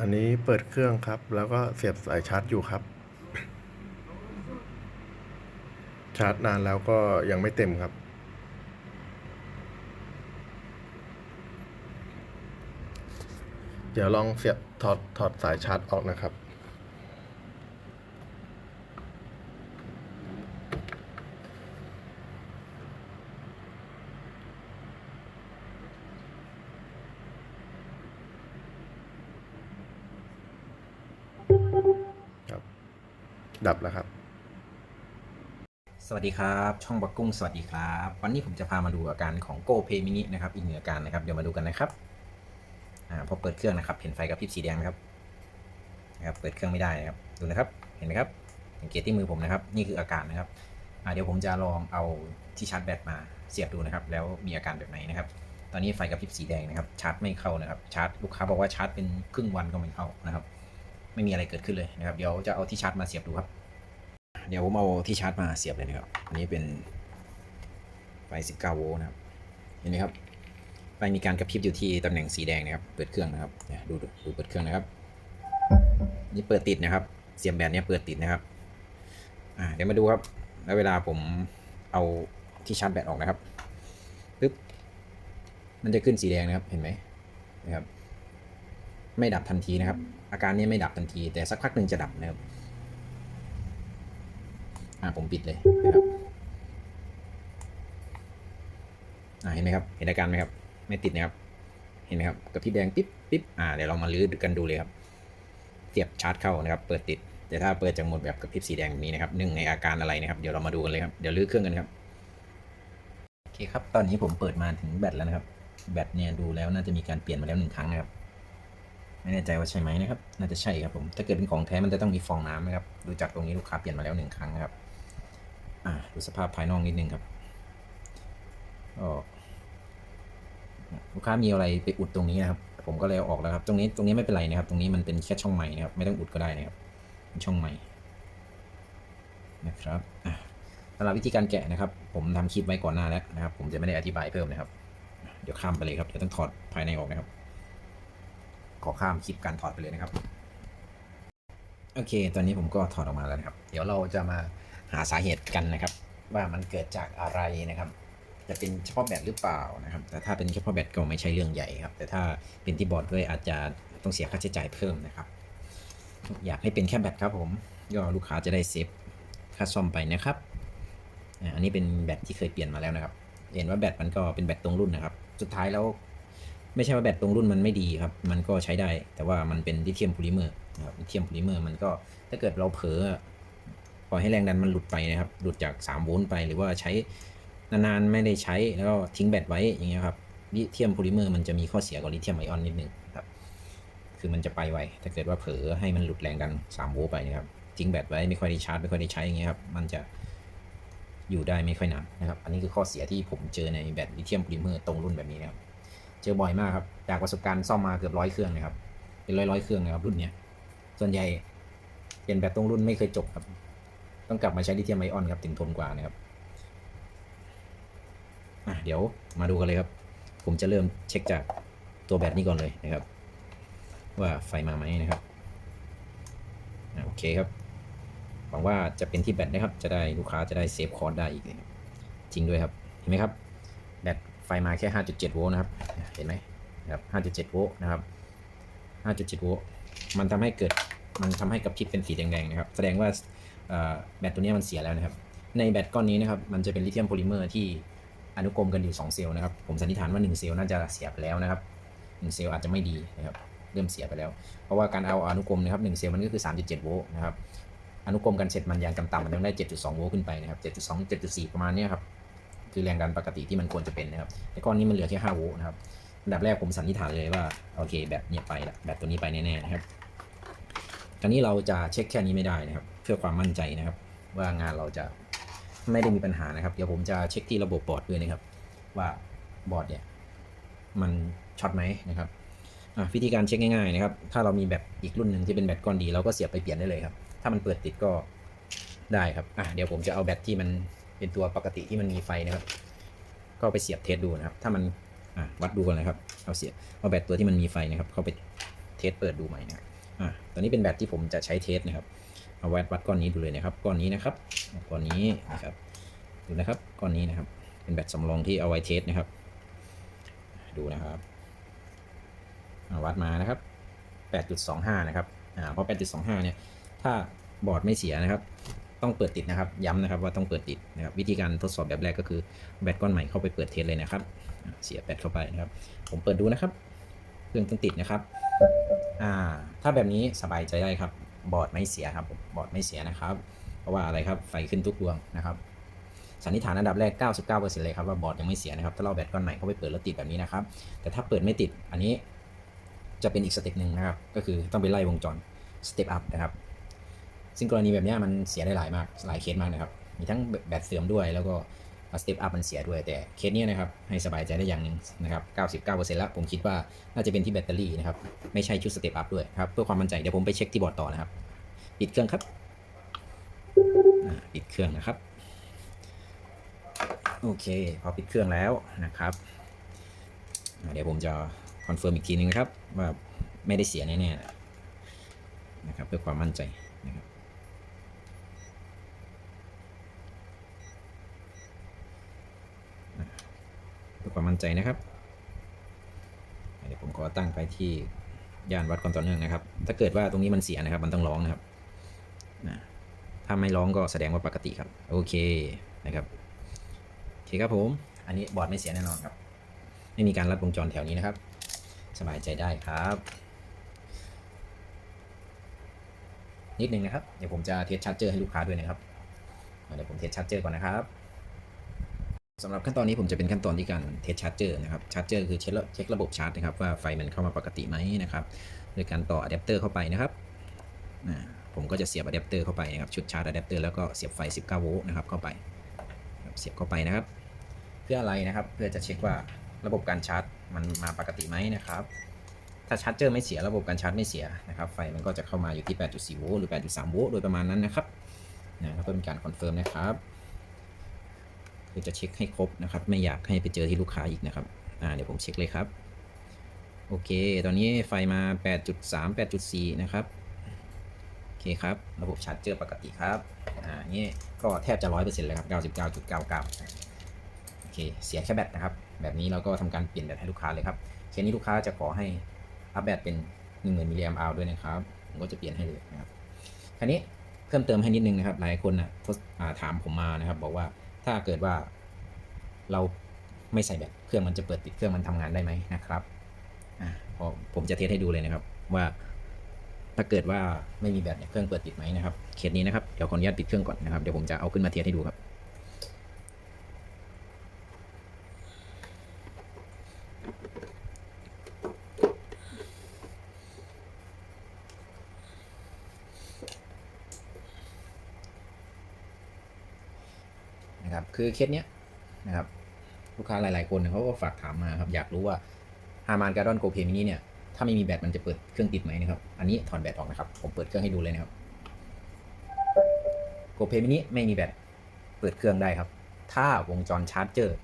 อันนี้เปิดเครื่องครับ แล้วก็เสียบสายชาร์จอยู่ครับ ชาร์จนานแล้วก็ยังไม่เต็มครับ เดี๋ยวลองเสียบถอดถอดสายชาร์จออกนะครับ ดับแล้วครับ สวัสดีครับ ช่องบักกุ้งสวัสดีครับ วันนี้ผมจะพามาดูอาการของ Go Pay Mini นะครับ อีกหนึ่งอาการนะครับ เดี๋ยวมาดูกันนะครับอ่าพอเปิดเครื่องนะครับ เห็นไฟกระพริบสีแดงไหมครับนะครับ เปิดเครื่องไม่ได้นะครับ ดูนะครับ เห็นไหมครับ สังเกตที่มือผมนะครับ นี่คืออาการนะครับอ่าเดี๋ยวผมจะลองเอาที่ชาร์จแบตมาเสียบดูนะครับ แล้วมีอาการแบบไหนนะครับ ตอนนี้ไฟกระพริบสีแดงนะครับ ชาร์จไม่เข้านะครับ ชาร์จลูกค้าบอกว่าชาร์จเป็นครึ่งวันก็ไม่เข้านะครับ ไม่มีอะไรเกิดขึ้นเลยนะครับ เดี๋ยวจะเอาที่ชาร์จมาเสียบดูครับ เดี๋ยวผมเอาที่ชาร์จมาเสียบเลยนะครับ อันนี้เป็นไฟ 19 โวลต์นะครับ เห็นไหมครับ ไฟมีการกระพริบอยู่ที่ตำแหน่งสีแดงนะครับ เปิดเครื่องนะครับดูดูดูเปิดเครื่องนะครับ นี่เปิดติดนะครับ เสียบแบตเนี่ยเปิดติดนะครับ อ่า เดี๋ยวมาดูครับ แล้วเวลาผมเอาที่ชาร์จแบตออกนะครับปึ๊บ มันจะขึ้นสีแดงนะครับ เห็นไหมนะครับ ไม่ดับทันทีนะครับ อาการนี้ไม่ดับทันที แต่สักพักหนึ่งจะดับนะครับอ่าผมปิดเลยนะครับอ่าเห็นไหมครับ เห็นอาการไหมครับ ไม่ติดนะครับ เห็นไหมครับกับพี่แดงปิ๊บปิ๊บอ่าเดี๋ยวเรามาลื้อกันดูเลยครับเสียบชาร์จเข้านะครับ เปิดติด แต่ถ้าเปิดจากหมดแบบกับพริบสีแดงแบบนี้นะครับหนึ่งในอาการอะไรนะครับ เดี๋ยวเรามาดูกันเลยครับ เดี๋ยวลื้อเครื่องกันครับ โอเคครับ ตอนนี้ผมเปิดมาถึงแบตแล้วนะครับ แบตเนี่ยดูแล้วน่าจะมีการเปลี่ยนมาแล้วหนึ่งครั้งนะครับ ไม่แน่ใจว่าใช่ไหมนะครับ น่าจะใช่ครับผม ถ้าเกิดเป็นของแท้มันจะต้องมีฟองน้ำนะครับ ดูจากตรงนี้ลูกค้าเปลี่ยนมาแล้วหนึ่งครั้งนะครับ อ่าดูสภาพภายนอกนิดนึงครับก็ลูกค้ามีอะไรไปอุดตรงนี้นะครับ ผมก็เลยเอาออกแล้วครับ ตรงนี้ตรงนี้ไม่เป็นไรนะครับ ตรงนี้มันเป็นแค่ช่องใหม่นะครับ ไม่ต้องอุดก็ได้นะครับเป็นช่องใหม่นะครับอะสำหรับวิธีการแกะนะครับ ผมทำคลิปไว้ก่อนหน้าแล้วนะครับ ผมจะไม่ได้อธิบายเพิ่มนะครับ เดี๋ยวข้ามไปเลยครับ เดี๋ยวต้องถอดภายในออกนะครับ ขอข้ามคลิปการถอดไปเลยนะครับ โอเค ตอนนี้ผมก็ถอดออกมาแล้วนะครับ เดี๋ยวเราจะมาหาสาเหตุกันนะครับ ว่ามันเกิดจากอะไรนะครับ จะเป็นเฉพาะแบตหรือเปล่านะครับ แต่ถ้าเป็นเฉพาะแบตก็ไม่ใช่เรื่องใหญ่ครับ แต่ถ้าเป็นที่บอร์ดด้วยอาจจะต้องเสียค่าใช้จ่ายเพิ่มนะครับ อยากให้เป็นแค่แบตครับผมก็ลูกค้าจะได้เซฟค่าซ่อมไปนะครับอันนี้เป็นแบตที่เคยเปลี่ยนมาแล้วนะครับ เห็นว่าแบตมันก็เป็นแบตตรงรุ่นนะครับ สุดท้ายแล้ว ไม่ใช่ว่าแบตตรงรุ่นมันไม่ดีครับ มันก็ใช้ได้ แต่ว่ามันเป็นลิเธียมโพลิเมอร์นะครับลิเธียมโพลิเมอร์มันก็ถ้าเกิดเราเผลอปล่อยให้แรงดันมันหลุดไปนะครับ หลุดจาก3โวลต์ไป หรือว่าใช้นานๆไม่ได้ใช้แล้วก็ทิ้งแบตไว้อย่างเงี้ยครับลิเธียมโพลิเมอร์มันจะมีข้อเสียกว่าลิเธียมไอออนนิดนึงครับคือมันจะไปไวถ้าเกิดว่าเผลอให้มันหลุดแรงดัน3โวลต์ไปนะครับทิ้งแบตไว้ไม่ค่อยได้ชาร์จไม่ค่อยได้ใช้อย่างเงี้ยครับมันจะอยู่ได้ไม่ค่อยนานนะครับ อันนี้คือข้อเสียที่ผมเจอในแบตลิเธียมโพลิเมอร์ตรงรุ่นแบบนี้นะครับ จอบ่อยมากครับ จากประสบการณ์ซ่อมมาเกือบร้อยเครื่องนะครับ เป็นร้อยร้อยเครื่องนะครับรุ่นเนี้ย ส่วนใหญ่เปลี่ยนแบตตรงรุ่นไม่เคยจบครับ ต้องกลับมาใช้ลิเธียมไอออนครับถึงทนกว่านะครับอะเดี๋ยวมาดูกันเลยครับ ผมจะเริ่มเช็คจากตัวแบตนี้ก่อนเลยนะครับ ว่าไฟมาไหมนะครับอะโอเคครับ หวังว่าจะเป็นที่แบตนะครับ จะได้ลูกค้าจะได้เซฟคอร์สได้อีกนะครับจริงด้วยครับ เห็นไหมครับ แบต ไฟมาแค่ 5.7 โวลต์นะครับ เห็นไหมครับ 5.7 โวลต์นะครับ 5.7 โวลต์ มันทำให้เกิด มันทำให้กระพริบเป็นสีแดงๆนะครับ แสดงว่าแบตตัวนี้มันเสียแล้วนะครับ ในแบตก้อนนี้นะครับ มันจะเป็นลิเธียมโพลิเมอร์ที่อนุกรมกันอยู่ 2 เซลล์นะครับ ผมสันนิษฐานว่า 1 เซลล์น่าจะเสียไปแล้วนะครับ 1 เซลล์อาจจะไม่ดีนะครับ เริ่มเสียไปแล้ว เพราะว่าการเอาอนุกรมนะครับ 1 เซลล์มันก็คือ 3.7 โวลต์นะครับ อนุกรมกันเสร็จมันยางต่ำๆมันต้องได้ 7.2 โวลต์ขึ้นไปนะครับ 7.2 7.4 ประมาณนี้ครับ คือแรงดันปกติที่มันควรจะเป็นนะครับแต่ก้อนนี้มันเหลือแค่5โวลต์นะครับอันดับแรกผมสันนิษฐานเลยว่าโอเคแบตเนี่ยไปละแบตตัวนี้ไปแน่ๆนะครับคราวนี้เราจะเช็คแค่นี้ไม่ได้นะครับ เพื่อความมั่นใจนะครับ ว่างานเราจะไม่ได้มีปัญหานะครับ เดี๋ยวผมจะเช็คที่ระบบบอร์ดด้วยนะครับ ว่าบอร์ดเนี่ยมันช็อตไหมนะครับวิธีการเช็คง่ายๆนะครับ ถ้าเรามีแบบอีกรุ่นหนึ่งที่เป็นแบตก้อนดีเราก็เสียบไปเปลี่ยนได้เลยครับ ถ้ามันเปิดติดก็ได้ครับอะเดี๋ยวผมจะเอาแบตที่มัน เป็นตัวปกติที่มันมีไฟนะครับ ก็ไปเสียบเทสดูนะครับ ถ้ามันวัดดูก่อนนะครับเอาเสียบเอาแบตตัวที่มันมีไฟนะครับ เข้าไปเทสเปิดดูใหม่นะครับอ่าตอนนี้เป็นแบตที่ผมจะใช้เทสนะครับเอาวัดวัดก้อนนี้ดูเลยนะครับก้อนนี้นะครับก้อนนี้นะครับดูนะครับก้อนนี้นะครับ เป็นแบตสำรองที่เอาไว้เทสนะครับ ดูนะครับอ่าวัดมานะครับ 8.25 นะครับอ่าเพราะ 8.25 เนี่ย ถ้าบอร์ดไม่เสียนะครับ ต้องเปิดติดนะครับ ย้ำนะครับว่าต้องเปิดติดนะครับวิธีการทดสอบแบบแรกก็คือแบตก้อนใหม่เข้าไปเปิดเทสเลยนะครับ เสียแบตเข้าไปนะครับ ผมเปิดดูนะครับ เครื่องต้องติดนะครับอ่าถ้าแบบนี้สบายใจได้ครับ บอร์ดไม่เสียครับบอร์ดไม่เสียนะครับ เพราะว่าอะไรครับไฟขึ้นทุกดวงนะครับสันนิษฐานอันดับแรก 99%เลยครับว่าบอร์ดยังไม่เสียนะครับถ้าเราแบตก้อนใหม่เข้าไปเปิดแล้วติดแบบนี้นะครับ แต่ถ้าเปิดไม่ติดอันนี้จะเป็นอีกสเต็ปหนึ่งนะครับ ก็คือต้องไปไล่วงจรสเต็ปอัพนะครับ ซึ่งกรณีแบบนี้มันเสียได้หลายมากหลายเคสมากนะครับ มีทั้งแบตเสื่อมด้วยแล้วก็สเตปอัพมันเสียด้วยแต่เคสนี้นะครับให้สบายใจได้อย่างหนึ่งนะครับ 99%แล้วผมคิดว่าน่าจะเป็นที่แบตเตอรี่นะครับ ไม่ใช่ชุดสเตปอัพด้วยครับ เพื่อความมั่นใจเดี๋ยวผมไปเช็คที่บอร์ดต่อนะครับ ปิดเครื่องครับปิดเครื่องนะครับ โอเค พอปิดเครื่องแล้วนะครับ เดี๋ยวผมจะคอนเฟิร์มอีกทีนึงนะครับ ว่าไม่ได้เสียแน่ๆนะครับเพื่อความมั่นใจนะครับอ่าเพื่อความมั่น ใจนะครับเดี๋ยวผมขอตั้งไปที่ย่านวัดความต่อเนื่องนะครับ ถ้าเกิดว่าตรงนี้มันเสียนะครับ มันต้องร้องนะครับถ้าไม่ร้องก็แสดงว่าปกติครับ โอเคนะครับโอเคครับผม อันนี้บอร์ดไม่เสียแน่นอนครับ ไม่มีการรัดวงจรแถวนี้นะครับ สบายใจได้ครับ นิดนึงนะครับ เดี๋ยวผมจะเทสชาร์จเจอร์ให้ลูกค้าด้วยนะครับ เดี๋ยวผมเทสชาร์จเจอร์ก่อนนะครับ สำหรับขั้นตอนนี้ผมจะเป็นขั้นตอนที่การเทสชาร์จเจอร์นะครับชาร์จเจอร์คือเช็คระเช็คระบบชาร์จนะครับว่าไฟมันเข้ามาปกติไหมนะครับโดยการต่ออะแดปเตอร์เข้าไปนะครับผมก็จะเสียบอะแดปเตอร์เข้าไปนะครับชุดชาร์จอะแดปเตอร์แล้วก็เสียบไฟ 19 โวลต์นะครับเข้าไปเสียบเข้าไปนะครับ เพื่ออะไรนะครับเพื่อจะเช็คว่าระบบการชาร์จมันมาปกติไหมนะครับถ้าชาร์จเจอร์ไม่เสียระบบการชาร์จไม่เสียนะครับไฟมันก็จะเข้ามาอยู่ที่ 8.4 โวลต์หรือ 8.3 โวลต์โดยประมาณนั้นนะครับนะครับเพื่อเป็นการคอนเฟิร์มนะครับ คือจะเช็คให้ครบนะครับ ไม่อยากให้ไปเจอที่ลูกค้าอีกนะครับอ่าเดี๋ยวผมเช็คเลยครับ โอเค ตอนนี้ไฟมา 8.3 8.4 นะครับ โอเคครับ ระบบชาร์จเจอปกติครับ อ่า นี่ก็แทบจะร้อยเปอร์เซ็นต์เลยครับ 99.99 โอเค เสียแค่แบตนะครับ แบบนี้เราก็ทำการเปลี่ยนแบตให้ลูกค้าเลยครับเคสนี้ลูกค้าจะขอให้อัพแบตเป็น 10,000มิลลิแอมป์ด้วยนะครับ ผมก็จะเปลี่ยนให้เลยนะครับ คราวนี้เพิ่มเติมให้นิดนึงนะครับ หลายคนนะทดอ่าถามผมมานะครับ บอกว่า ถ้าเกิดว่าเราไม่ใส่แบตเครื่องมันจะเปิดติดเครื่องมันทำงานได้ไหมนะครับอ่าพอผมจะเทสให้ดูเลยนะครับ ว่า ถ้าเกิดว่าไม่มีแบตเนี่ยเครื่องเปิดติดไหมนะครับเคสนี้นะครับเดี๋ยวขออนุญาตปิดเครื่องก่อนนะครับเดี๋ยวผมจะเอาขึ้นมาเทียบให้ดูครับ นะครับ คือเคสเนี้ยนะครับลูกค้าหลาย ๆ คนเขาก็ฝากถามมาครับ อยากรู้ว่าฮามานการ์ดอนโกเพมินี่เนี่ย ถ้าไม่มีแบตมันจะเปิดเครื่องติดไหมนะครับ อันนี้ถอดแบตออกนะครับ ผมเปิดเครื่องให้ดูเลยนะครับโกเพมินิไม่มีแบตเปิดเครื่องได้ครับ ถ้าวงจรชาร์จเจอร์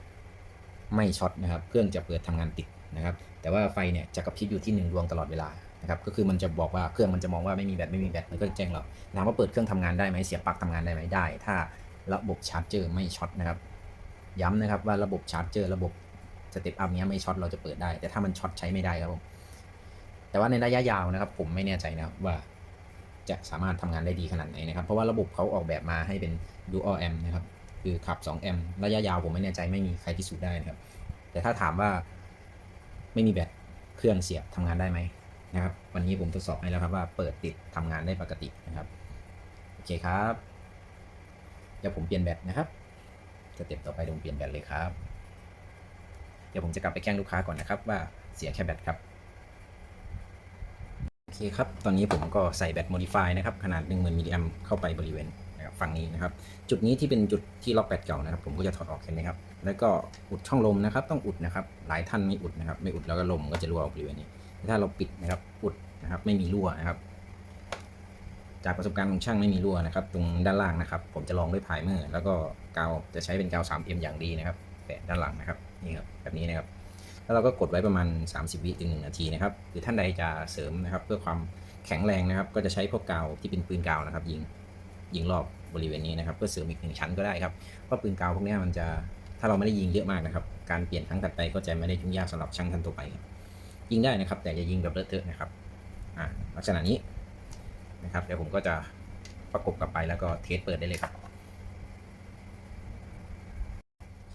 ไม่ช็อตนะครับ เครื่องจะเปิดทำงานติดนะครับ แต่ว่าไฟเนี่ยจะกระพริบอยู่ที่หนึ่งดวงตลอดเวลานะครับ ก็คือมันจะบอกว่าเครื่องมันจะมองว่าไม่มีแบตไม่มีแบตมันก็จะแจ้งเราถามว่าเปิดเครื่องทำงานได้ไหมเสียบปลั๊กทำงานได้ไหมได้ ถ้า ระบบชาร์จเจอร์ไม่ช็อตนะครับ ย้ำนะครับว่าระบบชาร์จเจอร์ระบบสเต็ปอัพเนี้ยไม่ช็อตเราจะเปิดได้ แต่ถ้ามันช็อตใช้ไม่ได้ครับผมแต่ว่าในระยะยาวนะครับ ผมไม่แน่ใจนะว่าจะสามารถทำงานได้ดีขนาดไหนนะครับ เพราะว่าระบบเขาออกแบบมาให้เป็น dual amp นะครับ คือขับ2 amp ระยะยาวผมไม่แน่ใจไม่มีใครพิสูจน์ได้นะครับ แต่ถ้าถามว่าไม่มีแบตเครื่องเสียบทำงานได้ไหมนะครับ วันนี้ผมทดสอบให้แล้วครับว่าเปิดติดทำงานได้ปกตินะครับ โอเคครับ เดี๋ยวผมเปลี่ยนแบตนะครับสเต็ปต่อไปผมเปลี่ยนแบตเลยครับ เดี๋ยวผมจะกลับไปแจ้งลูกค้าก่อนนะครับ ว่าเสียแค่แบตครับโอเคครับ ตอนนี้ผมก็ใส่แบต Modify นะครับ ขนาด 10,000มิลลิแอมเข้าไปบริเวณนะครับฝั่งนี้นะครับ จุดนี้ที่เป็นจุดที่ล็อกแบตเก่านะครับ ผมก็จะถอดออกเห็นไหมครับ แล้วก็อุดช่องลมนะครับ ต้องอุดนะครับ หลายท่านไม่อุดนะครับ ไม่อุดแล้วก็ลมก็จะรั่วออกบริเวณนี้ ถ้าเราปิดนะครับ อุดนะครับ ไม่มีรั่วนะครับ จากประสบการณ์ของช่างไม่มีรั่วนะครับ ตรงด้านล่างนะครับ ผมจะลองด้วยไพรเมอร์แล้วก็กาวจะใช้เป็นกาว 3M อย่างดีนะครับแปะด้านหลังนะครับนี่ครับแบบนี้นะครับ แล้วเราก็กดไว้ประมาณ 30 วิถึง1นาทีนะครับหรือท่านใดจะเสริมนะครับ เพื่อความแข็งแรงนะครับ ก็จะใช้พวกกาวที่เป็นปืนกาวนะครับ ยิงยิงรอบบริเวณนี้นะครับ เพื่อเสริมอีกหนึ่งชั้นก็ได้ครับเพราะปืนกาวพวกนี้มันจะถ้าเราไม่ได้ยิงเยอะมากนะครับ การเปลี่ยนครั้งถัดไปก็จะไม่ได้ยุ่งยากสำหรับช่างท่านตัวไปยิงได้นะครับ แต่อย่ายิงแบบเลอะเทอะนะครับลักษณะนี้ นะครับเดี๋ยวผมก็จะประกบกลับไปแล้วก็เทสเปิดได้เลยครับ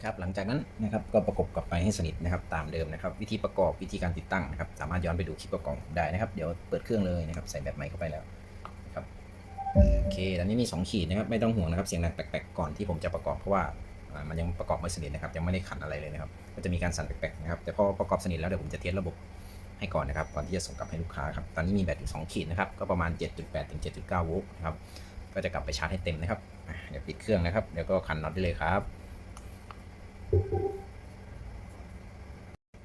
ครับหลังจากนั้นนะครับก็ประกบกลับไปให้สนิทนะครับตามเดิมนะครับ วิธีประกอบวิธีการติดตั้งนะครับ สามารถย้อนไปดูคลิปประกอบได้นะครับ เดี๋ยวเปิดเครื่องเลยนะครับ ใส่แบบใหม่เข้าไปแล้วนะครับโอเคตอนนี้มี 2 ขีดนะครับไม่ต้องห่วงนะครับเสียงดังแปลกๆก่อนที่ผมจะประกอบเพราะว่ามันยังประกอบไม่สนิทนะครับยังไม่ได้ขันอะไรเลยนะครับ ก็จะมีการสั่นแปลกๆนะครับแต่พอประกอบสนิทแล้วเดี๋ยวผมจะเทสระบบ ให้ก่อนนะครับก่อนที่จะส่งกลับให้ลูกค้าครับตอนนี้มีแบตอยู่2ขีดนะครับก็ประมาณ 7.8ถึง7.9โวลต์นะครับก็จะกลับไปชาร์จให้เต็มนะครับเดี๋ยวปิดเครื่องนะครับเดี๋ยวก็ขันน็อตได้เลยครับ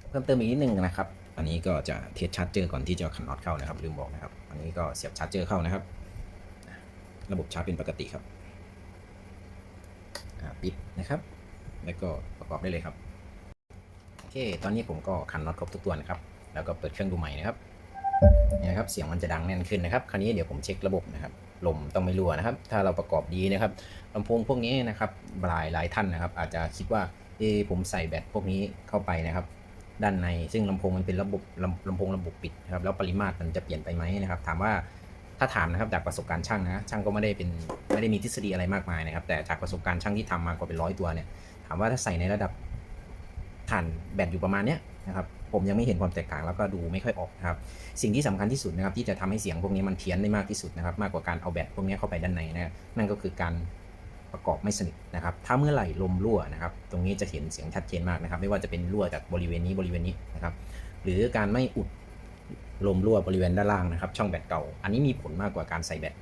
เพิ่มเติมอีกนิดนึงนะครับ อันนี้ก็จะเทสชาร์จเจอร์ก่อนที่จะขันน็อตเข้านะครับลืมบอกนะครับ อันนี้ก็เสียบชาร์จเจอร์เข้านะครับ ระบบชาร์จเป็นปกติครับปิดนะครับ แล้วก็ประกอบได้เลยครับ โอเค ตอนนี้ผมก็ขันน็อตครบทุกตัวนะครับ แล้วก็เปิดเครื่องดูใหม่นะครับนี่ยนะครับเสียงมันจะดังแน่นขึ้นนะครับคราวนี้เดี๋ยวผมเช็คระบบนะครับลมต้องไม่รั่วนะครับ ถ้าเราประกอบดีนะครับลำโพงพวกนี้นะครับหลายหลายท่านนะครับ อาจจะคิดว่าเออผมใส่แบตพวกนี้เข้าไปนะครับ ด้านในซึ่งลำโพงมันเป็นระบบลำลำโพงระบบปิดนะครับแล้วปริมาตรมันจะเปลี่ยนไปไหมนะครับ ถามว่าถ้าถามนะครับจากประสบการณ์ช่างนะช่างก็ไม่ได้เป็นไม่ได้มีทฤษฎีอะไรมากมายนะครับ แต่จากประสบการณ์ช่างที่ทำมากว่าเป็นร้อยตัวเนี่ยถามว่าถ้าใส่ในระดับฐานแบตอยู่ประมาณเนี้ยนะครับ ผมยังไม่เห็นความแตกต่างแล้วก็ดูไม่ค่อยออกนะครับ สิ่งที่สำคัญที่สุดนะครับที่จะทำให้เสียงพวกนี้มันเพี้ยนได้มากที่สุดนะครับ มากกว่าการเอาแบตพวกนี้เข้าไปด้านในนะนั่นก็คือการประกอบไม่สนิทนะครับ ถ้าเมื่อไหร่ลมรั่วนะครับ ตรงนี้จะเห็นเสียงชัดเจนมากนะครับ ไม่ว่าจะเป็นรั่วจากบริเวณนี้บริเวณนี้นะครับ หรือการไม่อุดลมรั่วบริเวณด้านล่างนะครับ ช่องแบตเก่า อันนี้มีผลมากกว่าการใส่แบต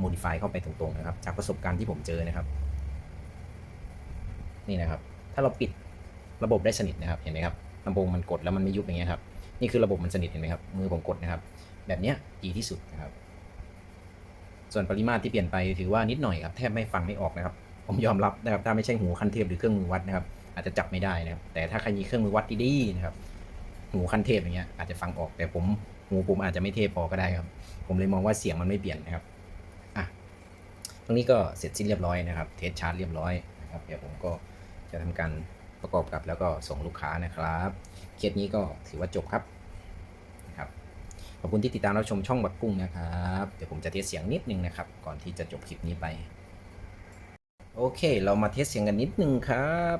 โมดิฟายเข้าไปตรงๆนะครับ จากประสบการณ์ที่ผมเจอนะครับ นี่นะครับ ถ้าเราปิดระบบได้สนิทนะครับ เห็นไหมครับ ลำโพงมันกดแล้วมันไม่ยุบอย่างเงี้ยครับ นี่คือระบบมันสนิทเห็นไหมครับ มือผมกดนะครับ แบบเนี้ยดีที่สุดนะครับ ส่วนปริมาตรที่เปลี่ยนไปถือว่านิดหน่อยครับ แทบไม่ฟังไม่ออกนะครับ ผมยอมรับนะครับ ถ้าไม่ใช่หูคันเทพหรือเครื่องมือวัดนะครับ อาจจะจับไม่ได้นะครับ แต่ถ้าใครมีเครื่องมือวัดดีๆนะครับ หูคันเทพอย่างเงี้ยอาจจะฟังออก แต่ผมหูผมอาจจะไม่เทพพอก็ได้ครับ ผมเลยมองว่าเสียงมันไม่เปลี่ยนนะครับ อะ ตรงนี้ก็เสร็จสิ้นเรียบร้อยนะครับ เทสชาร์จเรียบร้อยนะครับ เดี๋ยวผมก็จะทำการ ประกอบกับแล้วก็ส่งลูกค้านะครับเคสนี้ก็ถือว่าจบครับนะครับขอบคุณที่ติดตามรับชมช่องบักกุ้งนะครับ เดี๋ยวผมจะเทสเสียงนิดนึงนะครับ ก่อนที่จะจบคลิปนี้ไป โอเค เรามาเทสเสียงกันนิดนึงครับ